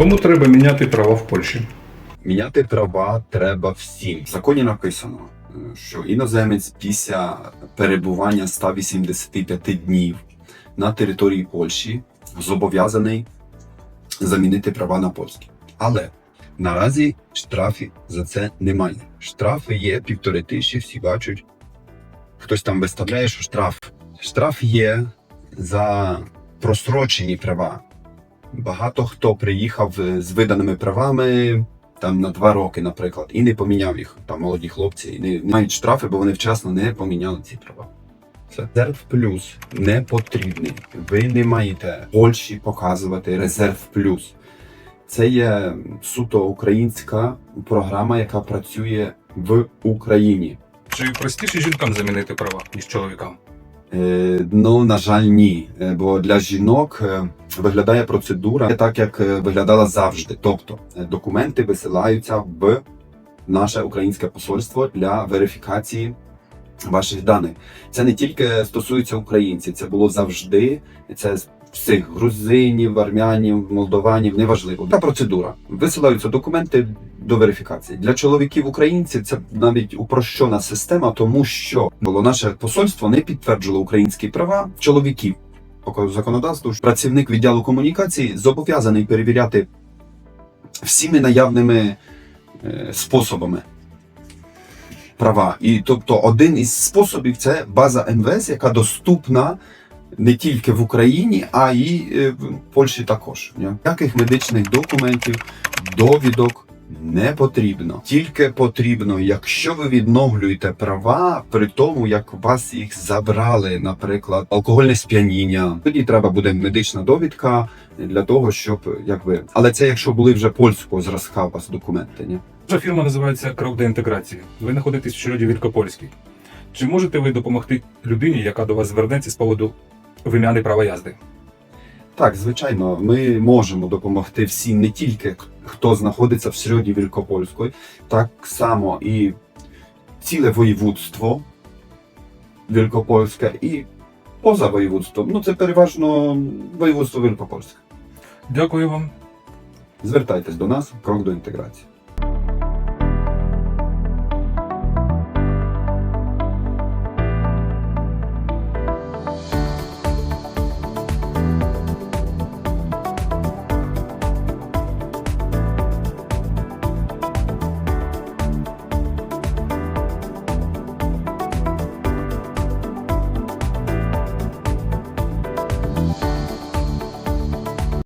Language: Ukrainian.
Кому треба міняти права в Польщі? Міняти права треба всім. В законі написано, що іноземець після перебування 185 днів на території Польщі зобов'язаний замінити права на польські. Але наразі штрафів за це немає. Штрафи є півтори тисячі, всі бачать. Хтось там виставляє, що штраф. Штраф є за просрочені права. Багато хто приїхав е, з виданими правами там на два роки, наприклад, і не поміняв їх. Там молоді хлопці не, не мають штрафи, бо вони вчасно не поміняли ці права. Все. Резерв плюс не потрібний. Ви не маєте Польщі показувати резерв плюс. Це є суто українська програма, яка працює в Україні. Чи простіше жінкам замінити права, ніж чоловікам? Е, Ну, на жаль, ні. Е, Бо для жінок е, виглядає процедура так, як виглядала завжди. Тобто документи висилаються в наше українське посольство для верифікації ваших даних. Це не тільки стосується українців, це було завжди. Це всіх грузинів, армянів, молдованів, неважливо. Та процедура. Висилаються документи до верифікації. Для чоловіків українців це навіть упрощена система, тому що було наше посольство не підтверджувало українські права чоловіків. По законодавству працівник відділу комунікації зобов'язаний перевіряти всіми наявними е, способами права. І тобто один із способів це база МВС, яка доступна не тільки в Україні, а й е, в Польщі також. Ніяких медичних документів, довідок не потрібно. Тільки потрібно, якщо ви відновлюєте права, при тому як вас їх забрали, наприклад, алкогольне сп'яніння, тоді треба буде медична довідка для того, щоб якби. Але це якщо були вже польського зразка у вас документи, ні? Ваша фірма називається Крок до інтеграції. Ви знаходитесь в Широді Вількопольській. Чи можете ви допомогти людині, яка до вас звернеться з поводу вимяни права язди? Так, звичайно, ми можемо допомогти всім, не тільки хто знаходиться в Середі Вількопольської, так само і ціле воєводство Вількопольське і поза воєводством. Ну, це переважно воєводство Вількопольське. Дякую вам. Звертайтесь до нас, крок до інтеграції.